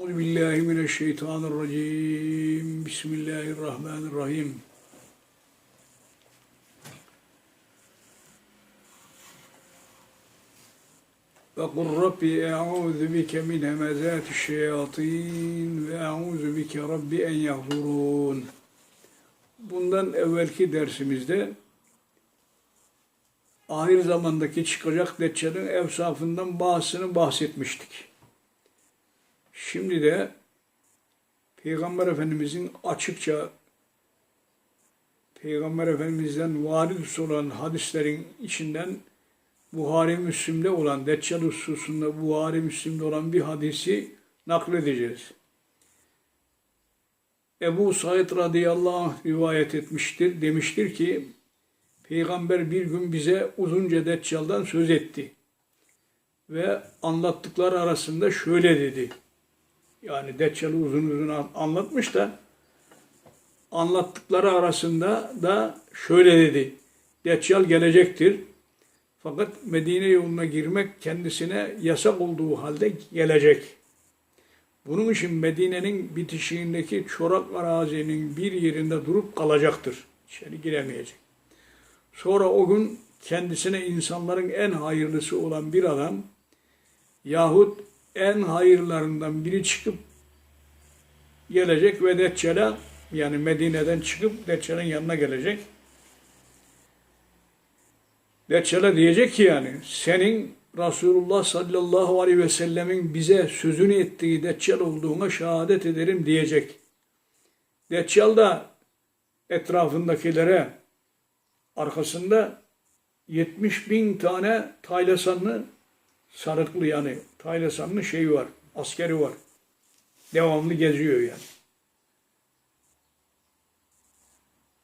Euzu billahi mineşşeytanirracim. Bismillahirrahmanirrahim. Kul Rabbi e'udhu bike min hemezati şeyatin ve e'udhu bike Rabbi en yahzurun. Bundan evvelki dersimizde ahir zamandaki çıkacak Deccal'in evsafından bazısını bahsetmiştik. Şimdi de Peygamber Efendimizin açıkça Peygamber Efendimiz'den varid olan hadislerin içinden Buhari Müslim'de olan Deccal hususunda Buhari Müslim'de olan bir hadisi nakledeceğiz. Ebu Said radıyallahu anh rivayet etmiştir. Demiştir ki Peygamber bir gün bize uzunca Deccal'dan söz etti. Ve anlattıkları arasında şöyle dedi. Yani Deccal'ı uzun uzun anlatmış da anlattıkları arasında da şöyle dedi. Deccal gelecektir. Fakat Medine yoluna girmek kendisine yasak olduğu halde gelecek. Bunun için Medine'nin bitişiğindeki çorak arazinin bir yerinde durup kalacaktır. İçeri giremeyecek. Sonra o gün kendisine insanların en hayırlısı olan bir adam yahut en hayırlarından biri çıkıp gelecek ve Deccal'e yani Medine'den çıkıp Deccal'in yanına gelecek. Deccal'e diyecek ki yani senin Resulullah sallallahu aleyhi ve sellemin bize sözünü ettiği Deccal olduğuna şehadet ederim diyecek. Deccal da etrafındakilere arkasında 70 bin tane taylasanlı sarıklı yani taylasanlı şeyi var, askeri var. Devamlı geziyor yani.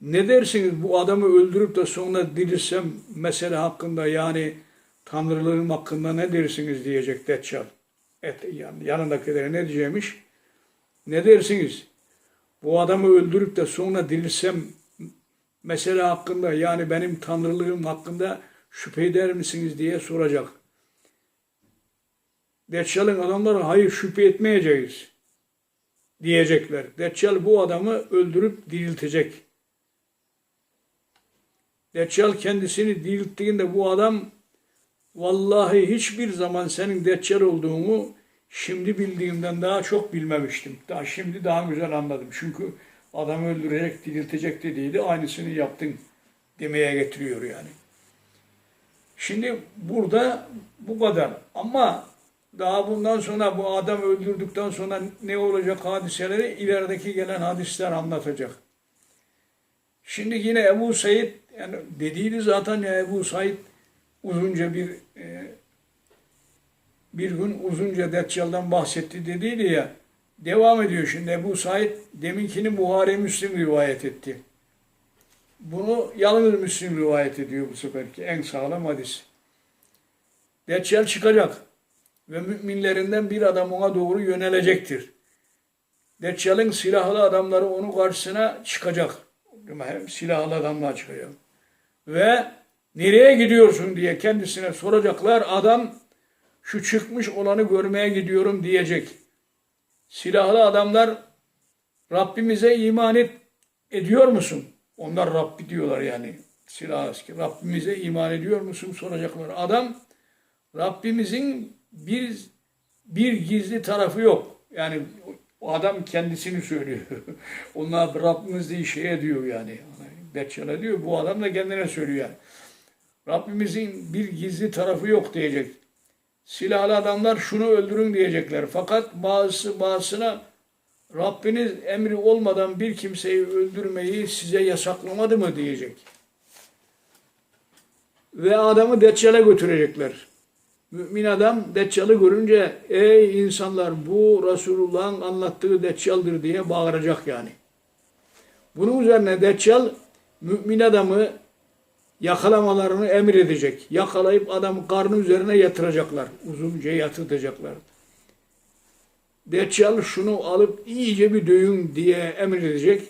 Ne dersiniz bu adamı öldürüp de sonra dirilsem mesele hakkında yani tanrılığım hakkında ne dersiniz diyecek Deccal. Et, yani yanındakilere ne diyeceğimiş? Ne dersiniz? Bu adamı öldürüp de sonra dirilsem mesele hakkında yani benim tanrılığım hakkında şüphe eder misiniz diye soracak. Deccal'ın adamları hayır şüphe etmeyeceğiz diyecekler. Deccal bu adamı öldürüp diriltecek. Deccal kendisini dirilttiğinde bu adam vallahi hiçbir zaman senin Deccal olduğunu şimdi bildiğimden daha çok bilmemiştim. Daha şimdi daha güzel anladım. Çünkü adam öldürecek, diriltecek dediydi. Aynısını yaptın demeye getiriyor yani. Şimdi burada bu kadar. Ama daha bundan sonra bu adam öldürdükten sonra ne olacak hadiseleri ilerideki gelen hadisler anlatacak. Şimdi yine Ebu Said yani dediydi zaten ya Ebu Said uzunca bir e, bir gün uzunca Deccal'dan bahsetti dediydi ya. Devam ediyor şimdi Ebu Said deminkini Buhari Müslim rivayet etti. Bunu yalnız Müslim rivayet ediyor bu seferki en sağlam hadis. Deccal çıkacak ve müminlerinden bir adam ona doğru yönelecektir. Deccal'in silahlı adamları onun karşısına çıkacak. Hem silahlı adamlar çıkacak. Ve nereye gidiyorsun diye kendisine soracaklar. Adam şu çıkmış olanı görmeye gidiyorum diyecek. Silahlı adamlar Rabbimize iman et, ediyor musun? Onlar Rabbi diyorlar yani. Silah asker. Rabbimize iman ediyor musun? Soracaklar. Adam Rabbimizin bir bir gizli tarafı yok. Yani o adam kendisini söylüyor. Onlar Rabbimiz diye şey ediyor yani. Deccal'e diyor. Bu adam da kendine söylüyor yani. Rabbimizin bir gizli tarafı yok diyecek. Silahlı adamlar şunu öldürün diyecekler. Fakat bazısı bazısına Rabbiniz emri olmadan bir kimseyi öldürmeyi size yasaklamadı mı diyecek. Ve adamı Deccal'e götürecekler. Mümin adam Deccal'ı görünce ey insanlar bu Resulullah'ın anlattığı Deccal'dır diye bağıracak yani. Bunun üzerine Deccal mümin adamı yakalamalarını emredecek. Yakalayıp adamı karnı üzerine yatıracaklar. Uzunca yatırtacaklar. Deccal şunu alıp iyice bir döyün diye emredecek.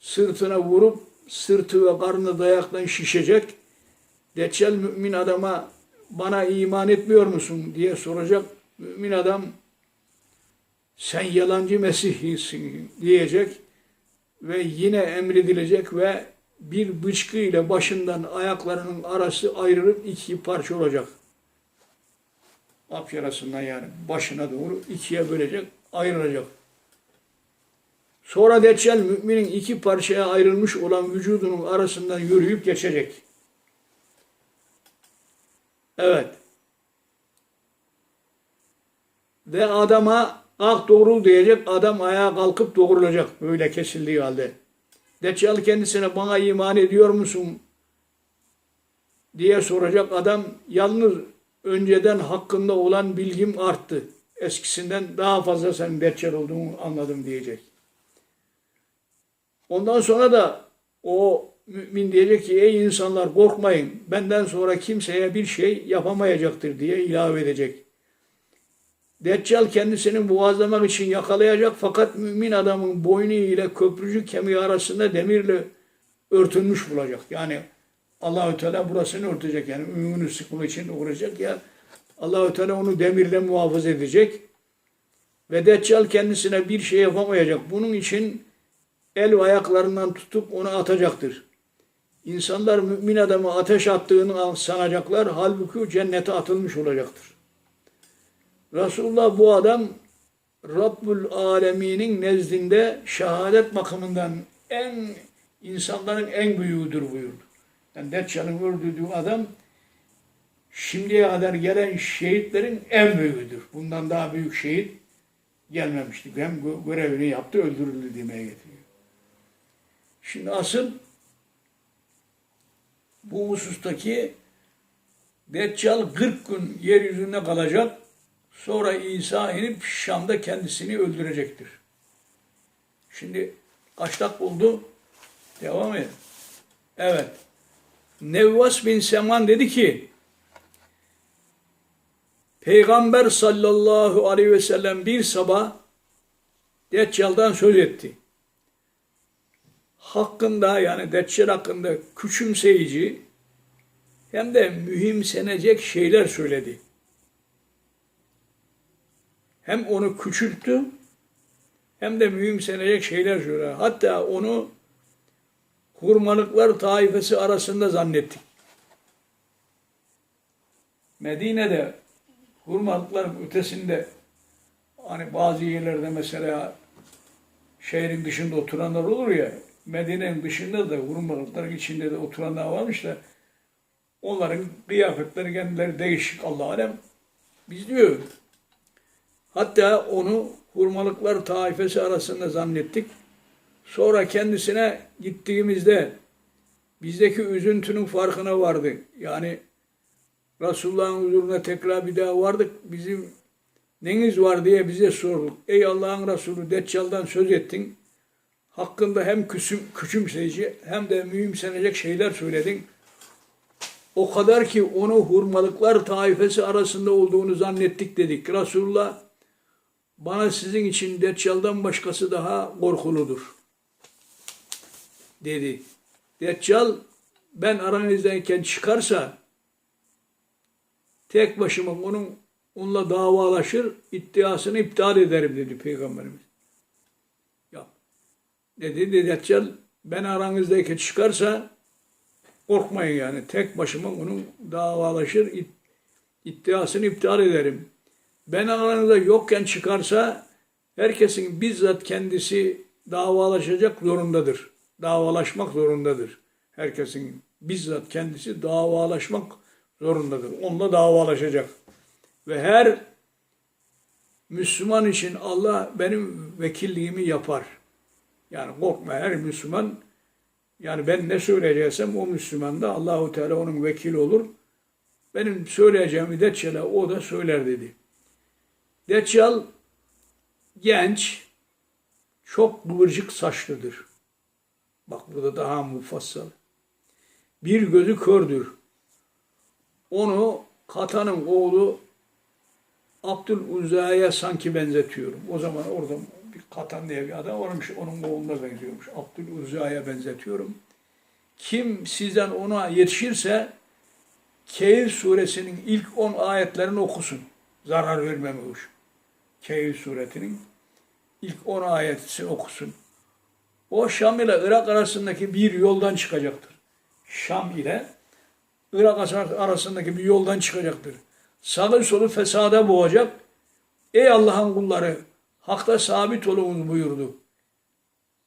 Sırtına vurup sırtı ve karnı dayaktan şişecek. Deccal mümin adama bana iman etmiyor musun diye soracak. Mümin adam sen yalancı Mesih'isin diyecek ve yine emredilecek ve bir bıçkı ile başından ayaklarının arası ayrılıp iki parça olacak. Ap yarasından yani başına doğru ikiye bölecek, ayrılacak. Sonra Deccal müminin iki parçaya ayrılmış olan vücudunun arasından yürüyüp geçecek. Evet. Ve adama kalk doğrul diyecek. Adam ayağa kalkıp doğrulacak. Böyle kesildiği halde. Deccal kendisine bana iman ediyor musun? diye soracak. Adam yalnız önceden hakkında olan bilgim arttı. Eskisinden daha fazla senin Deccal olduğunu anladım diyecek. Ondan sonra da o mümin diyecek ki ey insanlar korkmayın benden sonra kimseye bir şey yapamayacaktır diye ilave edecek. Deccal kendisini boğazlamak için yakalayacak fakat mümin adamın boynu ile köprücük kemiği arasında demirle örtülmüş bulacak. Yani Allahü Teala burasını örtecek yani ümünü sıkmak için uğraşacak ya Allahü Teala onu demirle muhafaza edecek. Ve Deccal kendisine bir şey yapamayacak. Bunun için el ve ayaklarından tutup onu atacaktır. İnsanlar mümin adamı ateş attığını sanacaklar. Halbuki cennete atılmış olacaktır. Resulullah bu adam Rabbül Alemin'in nezdinde şehadet bakımından en insanların en büyüğüdür buyurdu. Yani Deccal'ın öldürdüğü adam şimdiye kadar gelen şehitlerin en büyüğüdür. Bundan daha büyük şehit gelmemişti. Hem görevini yaptı öldürüldü demeye getiriyor. Şimdi asıl bu husustaki Deccal 40 gün yeryüzünde kalacak. Sonra İsa inip Şam'da kendisini öldürecektir. Şimdi kaç dakika oldu? Devam edelim. Evet. Nevvas bin Seman dedi ki Peygamber sallallahu aleyhi ve sellem bir sabah Deccal'dan söz etti. Hakkında yani Deccal hakkında küçümseyici hem de mühimsenecek şeyler söyledi. Hem onu küçülttü hem de mühimsenecek şeyler söyledi. Hatta onu hurmalıklar taifesi arasında zannettik. Medine'de hurmalıkların ötesinde hani bazı yerlerde mesela şehrin dışında oturanlar olur ya Medine'nin dışında da hurmalıkların içinde de oturanlar varmış da onların kıyafetleri kendileri değişik Allah alem. Biz diyor hatta onu hurmalıklar taifesi arasında zannettik. Sonra kendisine gittiğimizde bizdeki üzüntünün farkına vardı. Yani Resulullah'ın huzuruna tekrar bir daha vardık. Bizim neniz var diye bize sorduk. Ey Allah'ın Resulü Deccal'dan söz ettin. Hakkında hem küçüm, küçümseyici hem de mühimsenecek şeyler söyledin. O kadar ki onu hurmalıklar taifesi arasında olduğunu zannettik dedik. Resulullah bana sizin için Deccal'dan başkası daha korkuludur dedi. Deccal ben aranızdayken çıkarsa tek başıma onun onunla davalaşır, iddiasını iptal ederim dedi Peygamberimiz. Dedi Deccal ben aranızdayken çıkarsa korkmayın yani tek başıma onun davalaşır, iddiasını iptal ederim. Ben aranızda yokken çıkarsa herkesin bizzat kendisi davalaşacak zorundadır davalaşmak zorundadır. Herkesin bizzat kendisi davalaşmak zorundadır. Onunla davalaşacak. Ve her Müslüman için Allah benim vekilliğimi yapar. Yani korkma her Müslüman yani ben ne söyleyeceksem o Müslüman da Allahu Teala onun vekili olur. Benim söyleyeceğimi Deccal'e o da söyler dedi. Deccal genç, çok kıvırcık saçlıdır. Bak burada daha mufassal. Bir gözü kördür. Onu Katan'ın oğlu Abdülüzza'ya sanki benzetiyorum. O zaman orada bir Katan diye bir adam varmış. Onun oğluna benziyormuş. Abdülüzza'ya benzetiyorum. Kim sizden ona yetişirse Kehil suresinin ilk 10 ayetlerini okusun. Zarar vermemiş. Kehil suretinin ilk 10 ayeti okusun. O Şam ile Irak arasındaki bir yoldan çıkacaktır. Şam ile Irak arasındaki bir yoldan çıkacaktır. Sağı solu fesada boğacak. Ey Allah'ın kulları hakta sabit olunuz buyurdu.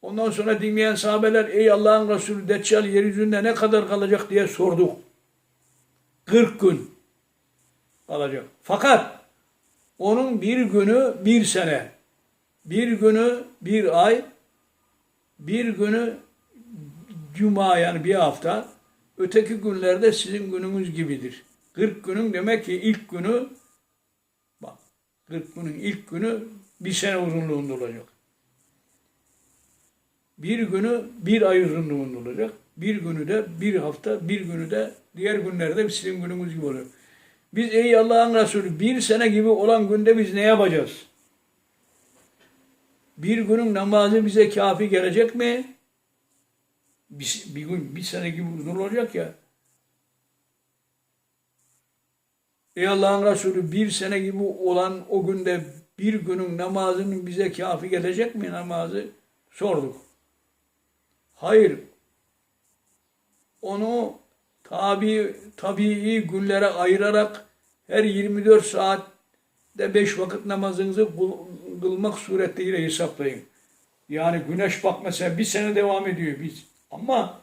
Ondan sonra dinleyen sahabeler ey Allah'ın Resulü Deccal yeryüzünde ne kadar kalacak diye sorduk. 40 gün kalacak. Fakat onun bir günü bir sene, bir günü bir ay, bir günü cuma yani bir hafta, öteki günlerde sizin gününüz gibidir. 40 günün demek ki ilk günü bak 40 günün ilk günü bir sene uzunluğunda olacak. Bir günü bir ay uzunluğunda olacak. Bir günü de bir hafta, bir günü de diğer günlerde sizin gününüz gibi olacak. Biz ey Allah'ın Resulü bir sene gibi olan günde biz ne yapacağız? Bir günün namazı bize kafi gelecek mi? Bir, bir gün bir sene gibi uzun olacak ya. Ey Allah'ın Resulü bir sene gibi olan o günde bir günün namazının bize kafi gelecek mi namazı? Sorduk. Hayır. Onu tabi tabii günlere ayırarak her 24 saatte 5 vakit namazınızı kıl- kılmak suretiyle hesaplayın. Yani güneş bak mesela bir sene devam ediyor biz. Ama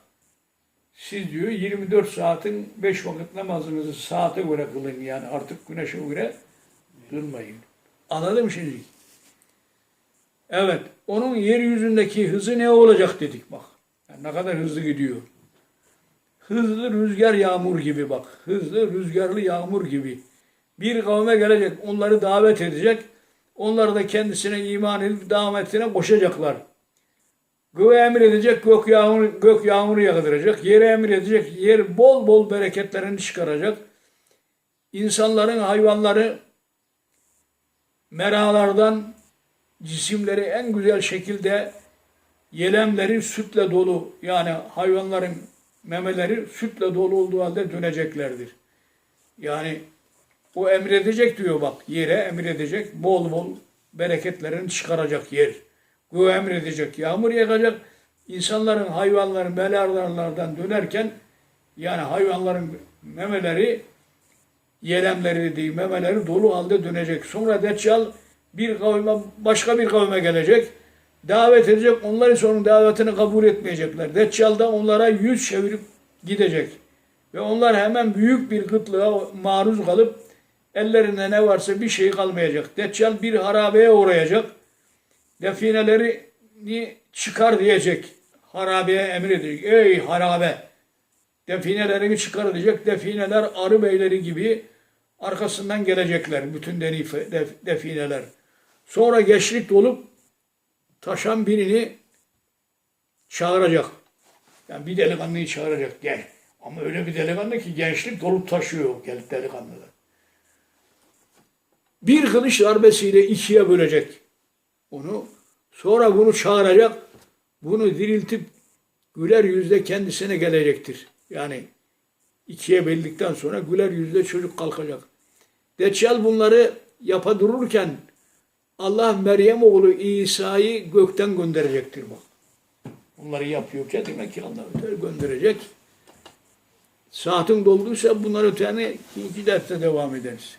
siz diyor 24 saatin 5 vakit namazınızı saate göre kılın yani artık güneşe göre kılmayın. Anladın mı şimdi? Evet. Onun yeryüzündeki hızı ne olacak dedik bak. Yani ne kadar hızlı gidiyor. Hızlı rüzgar yağmur gibi bak. Hızlı rüzgarlı yağmur gibi. Bir kavme gelecek, onları davet edecek. Onlar da kendisine iman edip davetine koşacaklar. Göğe emir edecek, gök yağmur, gök yağmuru yağdıracak. Yere emir edecek, yer bol bol bereketlerini çıkaracak. İnsanların, hayvanları meralardan cisimleri en güzel şekilde yelemleri sütle dolu yani hayvanların memeleri sütle dolu olduğu halde döneceklerdir. Yani o emredecek diyor bak yere emredecek bol bol bereketlerini çıkaracak yer. Bu emredecek yağmur yağacak. İnsanların hayvanların melalarlardan dönerken yani hayvanların memeleri yelemleri değil memeleri dolu halde dönecek. Sonra Deccal bir kavme başka bir kavme gelecek. Davet edecek. Onlar ise onun davetini kabul etmeyecekler. Deccal da onlara yüz çevirip gidecek. Ve onlar hemen büyük bir kıtlığa maruz kalıp ellerinde ne varsa bir şey kalmayacak. Deccal bir harabeye uğrayacak. Definelerini çıkar diyecek. Harabeye emredecek. Ey harabe! Definelerini çıkar diyecek. Defineler arı beyleri gibi arkasından gelecekler. Bütün defineler. Sonra geçlik dolup taşan birini çağıracak. Yani bir delikanlıyı çağıracak. Gel. Ama öyle bir delikanlı ki gençlik dolup taşıyor gel delikanlılar. Bir kılıç darbesiyle ikiye bölecek onu. Sonra bunu çağıracak. Bunu diriltip güler yüzle kendisine gelecektir. Yani ikiye böldükten sonra güler yüzle çocuk kalkacak. Deccal bunları yapa dururken Allah Meryem oğlu İsa'yı gökten gönderecektir bak. Bunları yapıyorken demek ki Allah gönderecek. Saatin dolduysa bunları öteni ikinci derste devam ederiz.